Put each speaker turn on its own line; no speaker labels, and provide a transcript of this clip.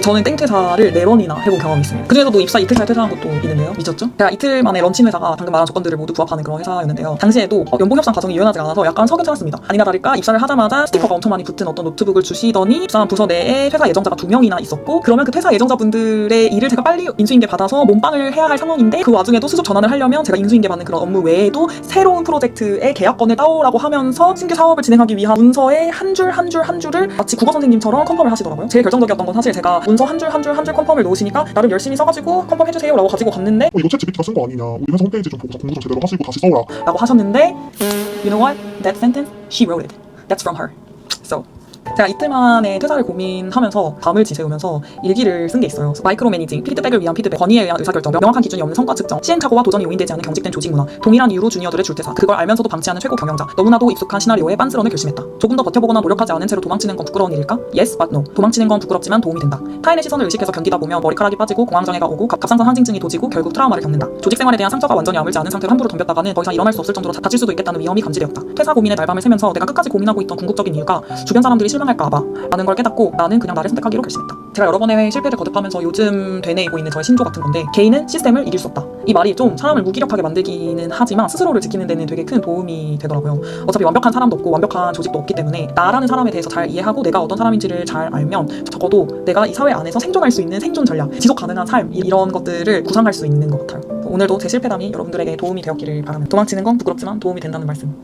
저는 땡퇴사를 네 번이나 해본 경험이 있습니다. 그중에서도 입사 이틀 차에 퇴사한 것도 있는데요. 미쳤죠? 제가 이틀 만에 런칭 회사가 방금 말한 조건들을 모두 부합하는 그런 회사였는데요. 당시에도 어, 연봉 협상 과정이 유연하지 않아서 약간 석연찮았습니다. 아니나 다를까 입사를 하자마자 스티커가 엄청 많이 붙은 어떤 노트북을 주시더니 입사한 부서 내에 퇴사 예정자가 두 명이나 있었고 그러면 그 퇴사 예정자분들의 일을 제가 빨리 인수인계 받아서 몸빵을 해야 할 상황인데 그 와중에도 수습 전환을 하려면 제가 인수인계 받는 그런 업무 외에도 새로운 프로젝트의 계약건을 따오라고 하면서 신규 사업을 진행하기 위한 문서의 한 줄 한 줄 한 줄을 마치 국어 선생님처럼 컨펌을 하시더라고요. 제일 결정적이었던 건 사실 제가 문서 한 줄 한 줄 한 줄 컨펌을 놓으시니까 나름 열심히 써가지고 컨펌 해주세요 라고 가지고 갔는데
어, 이거 챗 GPT가 쓴 거 아니냐 우리 회사 홈페이지 좀 보고 공부 좀 제대로 하시고 다시 써오라
라고 하셨는데 You know what? That sentence, she wrote it. That's from her. So 제가 이틀 만에 퇴사를 고민하면서 밤을 지새우면서 일기를 쓴 게 있어요. 마이크로 매니징, 피드백을 위한 피드백, 건의에 의한 의사결정, 명확한 기준이 없는 성과 측정, 시행착오와 도전이 요인되지 않은 경직된 조직 문화, 동일한 이유로 주니어들의 줄퇴사, 그걸 알면서도 방치하는 최고 경영자, 너무나도 익숙한 시나리오에 빤스런을 결심했다. 조금 더 버텨보거나 노력하지 않은 채로 도망치는 건 부끄러운 일일까? Yes, but no. 도망치는 건 부끄럽지만 도움이 된다. 타인의 시선을 의식해서 견디다 보면 머리카락이 빠지고 공황장애가 오고 갑- 갑상선 항진증이 도지고 결국 트라우마를 겪는다. 조직 생활에 대한 상처가 완전히 아물지 않은 상태로 함부로 덤볐다가는 더 이상 일어날 수 없을 정도로 다칠 수도 있겠다는 위험이 감지되었다. 퇴사 고민의 날밤을 새면서 내가 끝까지 고민하고 있던 궁극적인 이유가 주변 사람들이 실망할까 봐 라는 걸 깨닫고 나는 그냥 나를 선택하기로 결심했다. 제가 여러 번의 실패를 거듭하면서 요즘 되뇌이고 있는 저의 신조 같은 건데 개인은 시스템을 이길 수 없다. 이 말이 좀 사람을 무기력하게 만들기는 하지만 스스로를 지키는 데는 되게 큰 도움이 되더라고요. 어차피 완벽한 사람도 없고 완벽한 조직도 없기 때문에 나라는 사람에 대해서 잘 이해하고 내가 어떤 사람인지를 잘 알면 적어도 내가 이 사회 안에서 생존할 수 있는 생존 전략, 지속 가능한 삶 이런 것들을 구상할 수 있는 것 같아요. 오늘도 제 실패담이 여러분들에게 도움이 되었기를 바랍니다. 도망치는 건 부끄럽지만 도움이 된다는 말씀